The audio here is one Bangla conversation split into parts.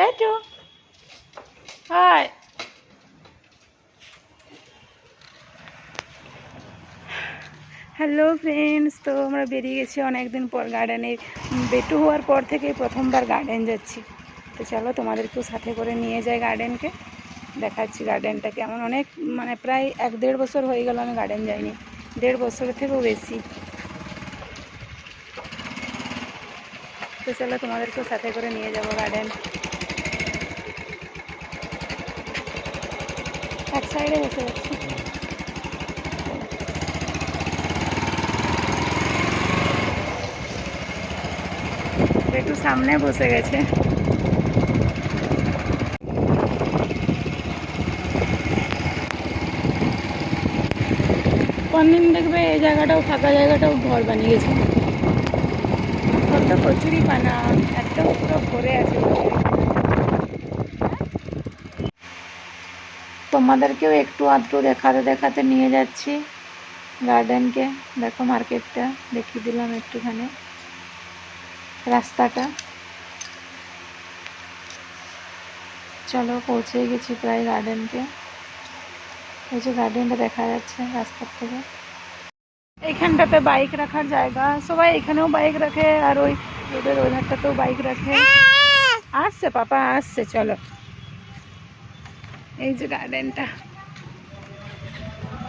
বেটু হাই হ্যালো ফ্রেন্ডস তো আমরা বেরিয়ে গেছি অনেক দিন পর গার্ডেনে বেটু হওয়ার পর থেকে প্রথমবার গার্ডেন যাচ্ছি। তো চলো তোমাদেরকেও সাথে করে নিয়ে যাই গার্ডেনকে দেখাচ্ছি গার্ডেনটা কেমন। অনেক মানে প্রায় এক দেড় বছর হয়ে গেল আমি গার্ডেন যাইনি। দেড় বছরের থেকেও বেশি। তো চলো তোমাদেরকেও সাথে করে নিয়ে যাব গার্ডেন সাইডে বসে যাচ্ছি। একটু সামনে বসে গেছে। কোনদিন দেখবে এই জায়গাটাও ফাঁকা জায়গাটাও ঘর বানিয়ে গেছে। কত কচুরি পানা একটা পুরো ভরে আছে। তোমাদেরকেও একটু আধটু দেখাতে দেখাতে নিয়ে যাচ্ছি গার্ডেনকে। দেখো মার্কেটটা, দেখিয়ে দিলাম একটুখানি। রাস্তাটা। চলো পৌঁছে গেছি প্রায় গার্ডেনকে। এই যে গার্ডেনটা দেখা যাচ্ছে রাস্তার থেকে। এইখানটাতে বাইক রাখার জায়গা। সবাই এখানেও বাইক রাখে, আর ওই রোডের ওই ধারটাতেও বাইক রাখে। আসছে, পাপা, আসছে, চলো। এই যে গার্ডেনটা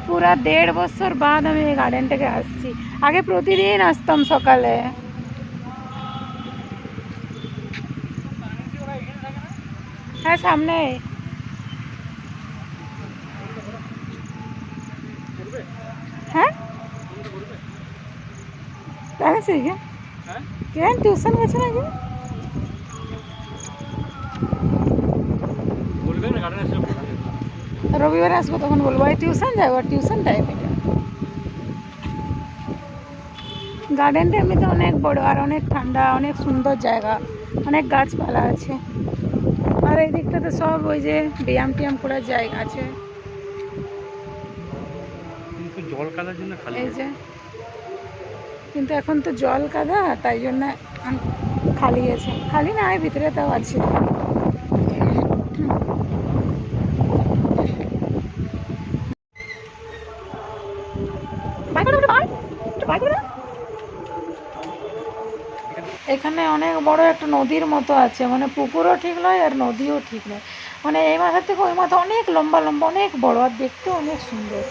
পুরা দেড় বছর বাদ আমি এই গার্ডেনটাকে আসছি আগে প্রতিদিন আসতাম সকালে হ্যাঁ সামনে হ্যাঁ তাই আছে কি কেন টিউশন গেছে নাকি রবিবার আসব তখন বলব এই টিউশন যাব টিউশন টাইম এটা গার্ডেনটা এমনিতে অনেক বড় আর অনেক ঠান্ডা অনেক সুন্দর জায়গা অনেক গাছপালা আছে। আর এই দিকটাতে সব ওই যে ব্যায়াম টিয়াম করার জায়গা আছে। জল কাদার জন্য খালি এই যে। কিন্তু এখন তো জল কাদা তাই জন্য খালি আছে। খালি না ভিতরে তাও আছে। এখানে অনেক বড় একটা নদীর মতো আছে মানে পুকুরও ঠিক নয় আর নদীও ঠিক নয়। মানে এই মাথার থেকে ওই মাথা অনেক লম্বা লম্বা, অনেক বড় আর দেখতে অনেক সুন্দর।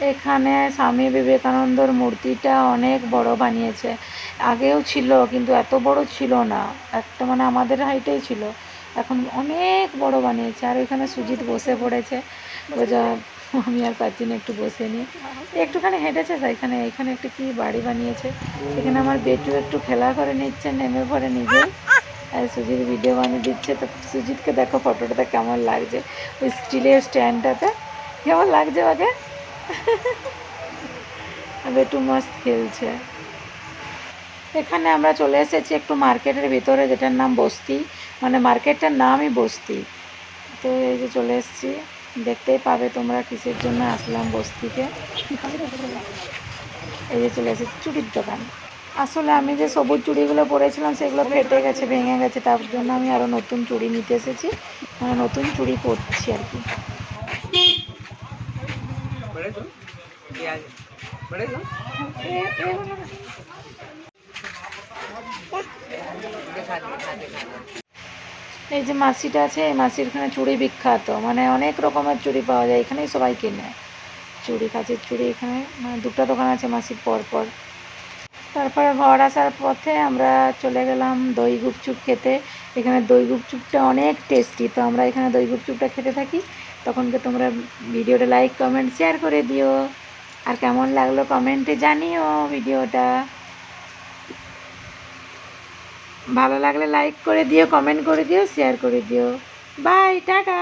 এখানে স্বামী বিবেকানন্দর মূর্তিটা অনেক বড় বানিয়েছে। আগেও ছিল, কিন্তু এত বড় ছিল না। একটা মানে আমাদের হাইটেই ছিল। এখন অনেক বড় বানিয়েছে। আর ওইখানে সুজিত বসে পড়েছে। যা, আমি আর পাচ্ছি না একটু বসে নিই একটুখানি হেঁটেছে এখানে এখানে একটা কি বাড়ি বানিয়েছে। এখানে আমার বেটু একটু খেলা করে নিচ্ছে, নেমে পড়ে নিজে। আর সুজিত ভিডিও বানিয়ে দিচ্ছে। তো সুজিতকে দেখো, ফটোটাতে কেমন লাগছে। ওই স্টিলের স্ট্যান্ডটাতে। কেমন লাগছে ওকে? বেটু মস্ত খেলছে। এখানে আমরা চলে এসেছি একটু মার্কেটের ভিতরে যেটার নাম বস্তি। মানে মার্কেটটার নামই বস্তি। তো এই যে চলে এসেছি। দেখতেই পাবে তোমরা কিসের জন্য আসলাম বস্তিতে। এই যে চলে এসেছি চুড়ির দোকান। আসলে আমি যে সবুজ চুড়িগুলো পরেছিলাম সেগুলো ফেটে গেছে ভেঙে গেছে তার জন্য আমি আরও নতুন চুড়ি নিতে এসেছি। মানে নতুন চুড়ি পরছি আর কি। এ- এগুলো না। এই যে মাসিটা আছে, এই মাসির এখানে চুড়ি বিখ্যাত। মানে অনেক রকমের চুড়ি পাওয়া যায়, এখানেই সবাই কেনে। চুড়ি, কাচের চুড়ি এখানে মানে দুটো দোকান আছে মাসির পর পর তারপরে ঘর আসার পথে আমরা চলে গেলাম দই গুপচুপ খেতে। এখানে দই গুপচুপটা অনেক টেস্টি। তো আমরা এখানে দই গুপচুপটা খেতে থাকি। তখনকে তোমরা ভিডিওটা লাইক, কমেন্ট, শেয়ার করে দিও। আর কেমন লাগল কমেন্টে জানিও ভিডিওটা। ভালো লাগলে লাইক করে দিও কমেন্ট করে দিও শেয়ার করে দিও। Bye tata.